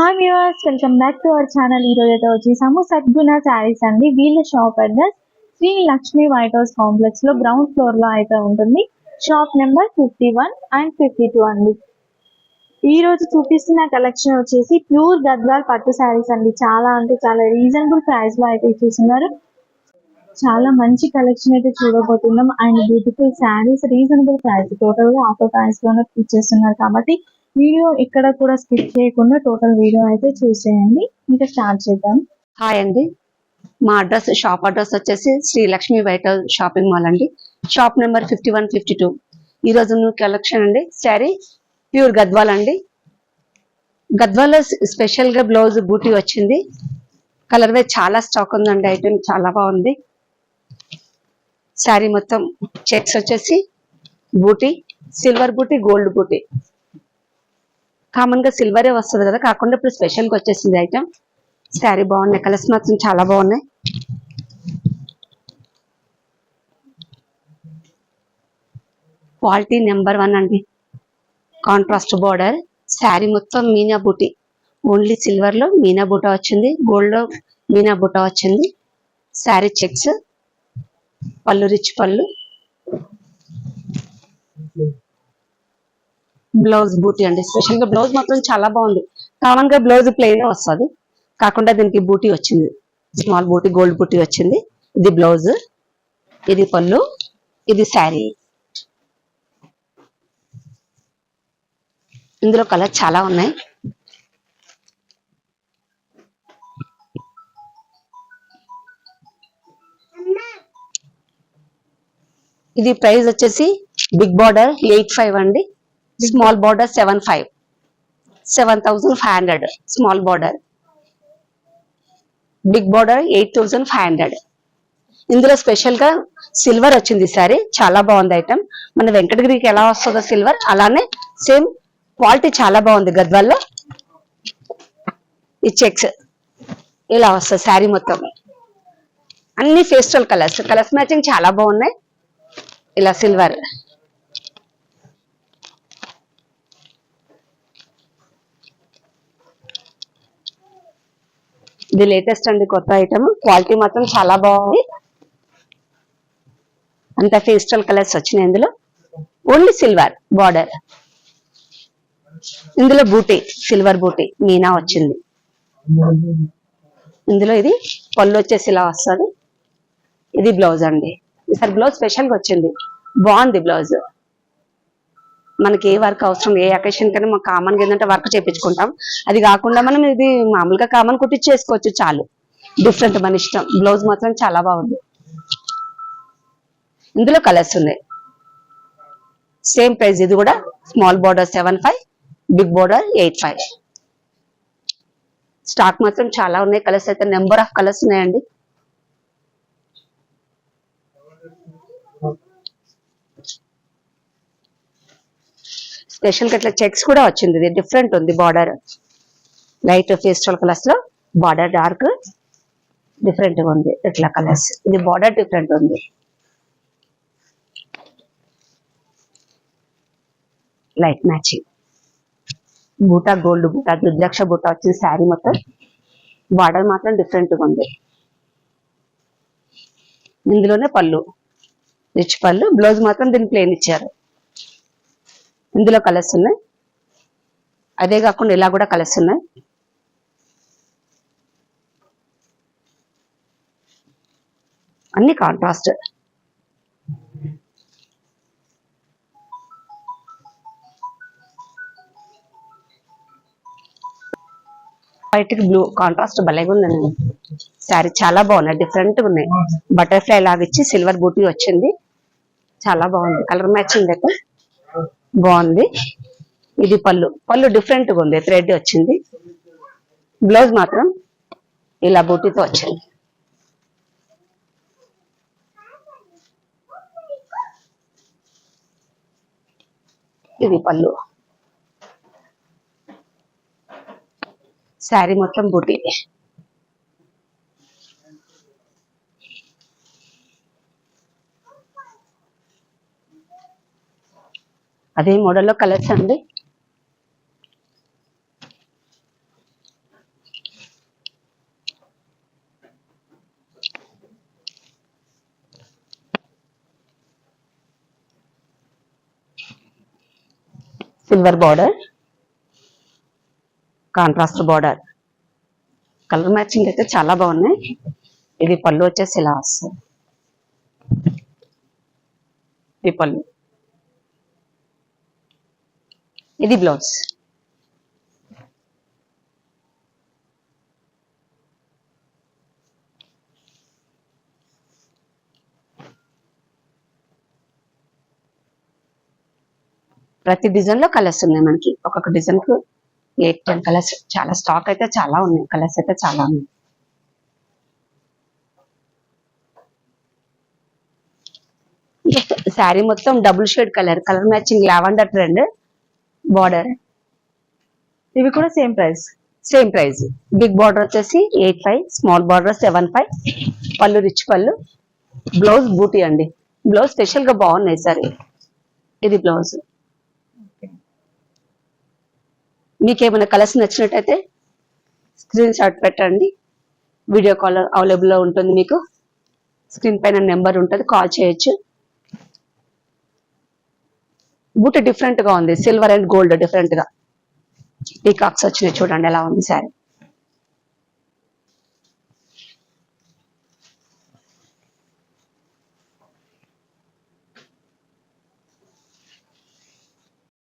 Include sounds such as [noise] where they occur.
Hi viewers welcome back to our channel ఈ రోజు అయితే వచ్చేసాము సద్గుణ శారీస్ అండి. వీళ్ళ shop address Sri Lakshmi white house కాంప్లెక్స్లో గ్రౌండ్ ఫ్లోర్లో అయితే ఉంటుంది. Shop number fifty one and fifty two అండి. ఈ రోజు చూపిస్తున్న కలెక్షన్ వచ్చేసి ప్యూర్ గద్వాల్ పట్టు శారీస్ అండి. చాలా అంటే చాలా రీజనబుల్ ప్రైస్లో అయితే ఇచ్చేస్తున్నారు. చాలా మంచి కలెక్షన్ అయితే చూడబోతున్నాం. And beautiful sarees reasonable price టోటల్గా ఆఫర్ ప్రైస్లోనే ఇచ్చేస్తున్నారు కాబట్టి వీడియో ఇక్కడ కూడా స్కిప్ చేయకుండా టోటల్ వీడియో అయితే చూసేయండి. ఇంకా స్టార్ట్ చేద్దాం. హాయ్ అండి. మా అడ్రస్ షాప్ అడ్రస్ వచ్చేసి Sri Lakshmi white house shopping mall అండి. Shop number fifty one fifty two ఈ రోజు కలెక్షన్ అండి. శారీ ప్యూర్ గద్వాల్ అండి. గద్వాల్లో స్పెషల్గా బ్లౌజ్ బూటీ వచ్చింది. కలర్ వే చాలా స్టాక్ ఉందండి. ఐటమ్ చాలా బాగుంది. శారీ మొత్తం చెక్స్ వచ్చేసి బూటీ సిల్వర్ బూటీ గోల్డ్ బూటీ కామన్గా సిల్వరే వస్తుంది కదా కాకుండా ఇప్పుడు స్పెషల్గా వచ్చేసింది ఐటమ్ శారీ బాగున్నాయి కలర్స్ మాత్రం చాలా బాగున్నాయి. క్వాలిటీ నెంబర్ వన్ అండి. కాంట్రాస్ట్ బార్డర్ శారీ మొత్తం మీనా బూటీ. ఓన్లీ సిల్వర్లో మీనా బూట వచ్చింది గోల్డ్లో మీనా బూట వచ్చింది. శారీ చెక్స్ పళ్ళు రిచ్ పళ్ళు. బ్లౌజ్ బూటీ అండి. స్పెషల్గా బ్లౌజ్ మాత్రం చాలా బాగుంది. కామన్గా బ్లౌజ్ ప్లెయిన్ వస్తుంది. కాకుండా దీనికి బూటీ వచ్చింది. స్మాల్ బూటీ గోల్డ్ బూటీ వచ్చింది. ఇది బ్లౌజ్ ఇది పళ్ళు ఇది శారీ. ఇందులో కలర్ చాలా ఉన్నాయి. ఇది ప్రైస్ వచ్చేసి బిగ్ బార్డర్ ఎయిట్ ఫైవ్ అండి. Small border seven five seven thousand five hundred small border big border eight thousand five hundred ఇందులో స్పెషల్గా సిల్వర్ వచ్చింది సారీ చాలా బాగుంది ఐటమ్ మన వెంకటగిరికి ఎలా వస్తుందో సిల్వర్ అలానే సేమ్ క్వాలిటీ చాలా బాగుంది గద్వాల్లో. ఈ చెక్స్ ఇలా వస్తుంది శారీ మొత్తం. అన్ని ఫేస్టల్ కలర్స్ కలర్స్ మ్యాచింగ్ చాలా బాగున్నాయి. ఇలా సిల్వర్ ఇది లేటెస్ట్ అండి కొత్త ఐటమ్ క్వాలిటీ మాత్రం చాలా బాగుంది. అంత ఫేస్టల్ కలర్స్ వచ్చినాయి ఇందులో. ఓన్లీ సిల్వర్ బార్డర్ ఇందులో బూటీ సిల్వర్ బూటీ మీనా వచ్చింది. ఇందులో ఇది పళ్ళు వచ్చేసి ఇలా వస్తుంది. ఇది బ్లౌజ్ అండి. ఈసారి బ్లౌజ్ స్పెషల్గా వచ్చింది. బాగుంది బ్లౌజ్ మనకి ఏ వర్క్ అవసరం ఏ అకేషన్ కన్నా మాకు కామన్గా ఏంటంటే వర్క్ చేయించుకుంటాం అది కాకుండా మనం ఇది మామూలుగా కామన్ కుట్టించేసుకోవచ్చు చాలు. డిఫరెంట్ మన ఇష్టం. బ్లౌజ్ మాత్రం చాలా బాగుంది. ఇందులో కలర్స్ ఉన్నాయి. సేమ్ ప్రైస్ ఇది కూడా. Small border seven five big border eight five stock మాత్రం చాలా ఉన్నాయి. కలర్స్ అయితే నెంబర్ ఆఫ్ కలర్స్ ఉన్నాయండి. స్పెషల్గా ఇట్లా చెక్స్ కూడా వచ్చింది. ఇది డిఫరెంట్ ఉంది బార్డర్. లైట్ ఫేస్టల్ కలర్స్లో బార్డర్ డార్క్ డిఫరెంట్గా ఉంది ఇట్లా కలర్స్ ఇది బార్డర్ డిఫరెంట్ ఉంది. లైట్ మ్యాచింగ్ బూటా గోల్డ్ బూటా రుద్రాక్ష బూటా వచ్చింది శారీ మొత్తం. బార్డర్ మాత్రం డిఫరెంట్గా ఉంది. ఇందులోనే పళ్ళు. రిచ్ పళ్ళు. బ్లౌజ్ మాత్రం దీన్ని ప్లేన్ ఇచ్చారు. ఇందులో కలర్స్ ఉన్నాయి. అదే కాకుండా ఇలా కూడా కలర్స్ ఉన్నాయి. అన్ని కాంట్రాస్ట్ వైట్కి బ్లూ కాంట్రాస్ట్ భలేగా ఉందండి. శారీ చాలా బాగున్నాయి. డిఫరెంట్గా ఉన్నాయి. బటర్ఫ్లై లాగా ఇచ్చి సిల్వర్ బూటీ వచ్చింది. చాలా బాగుంది. కలర్ మ్యాచింగ్ అయితే. బాగుంది. ఇది పళ్ళు. పళ్ళు డిఫరెంట్గా ఉంది. థ్రెడ్ వచ్చింది. బ్లౌజ్ మాత్రం ఇలా బూటీతో వచ్చింది. ఇది పళ్ళు. శారీ మొత్తం బూటీ అదే మోడల్లో కలర్స్ అండి. Silver border contrast border colour matching అయితే చాలా బాగున్నాయి. ఇది పళ్ళు వచ్చేసి ఇలా వస్తుంది. ఈ పళ్ళు. ఇది బ్లౌజ్. ప్రతి డిజైన్లో కలర్స్ ఉన్నాయి మనకి. ఒక్కొక్క డిజైన్కు ఎయిట్ టెన్ కలర్స్. చాలా స్టాక్ అయితే చాలా ఉన్నాయి. కలర్స్ అయితే చాలా ఉన్నాయి. [laughs] శారీ మొత్తం double shade colour. Colour matching lavender trend. Border ఇవి కూడా same price same price big border వచ్చేసి eight five small border seven five పళ్ళు రిచ్ పళ్ళు. బ్లౌజ్ బూటీ అండి. బ్లౌజ్ స్పెషల్గా బాగున్నాయి సరే ఇది బ్లౌజ్ మీకు ఏమైనా కలర్స్ నచ్చినట్టయితే స్క్రీన్ షాట్ పెట్టండి. వీడియో కాల్ అవైలబుల్లో ఉంటుంది మీకు. స్క్రీన్ పైన నెంబర్ ఉంటుంది. కాల్ చేయొచ్చు. బూట డిఫరెంట్గా ఉంది. సిల్వర్ అండ్ గోల్డ్ డిఫరెంట్గా. పీకాక్స్ వచ్చినాయి చూడండి ఎలా ఉంది సారీ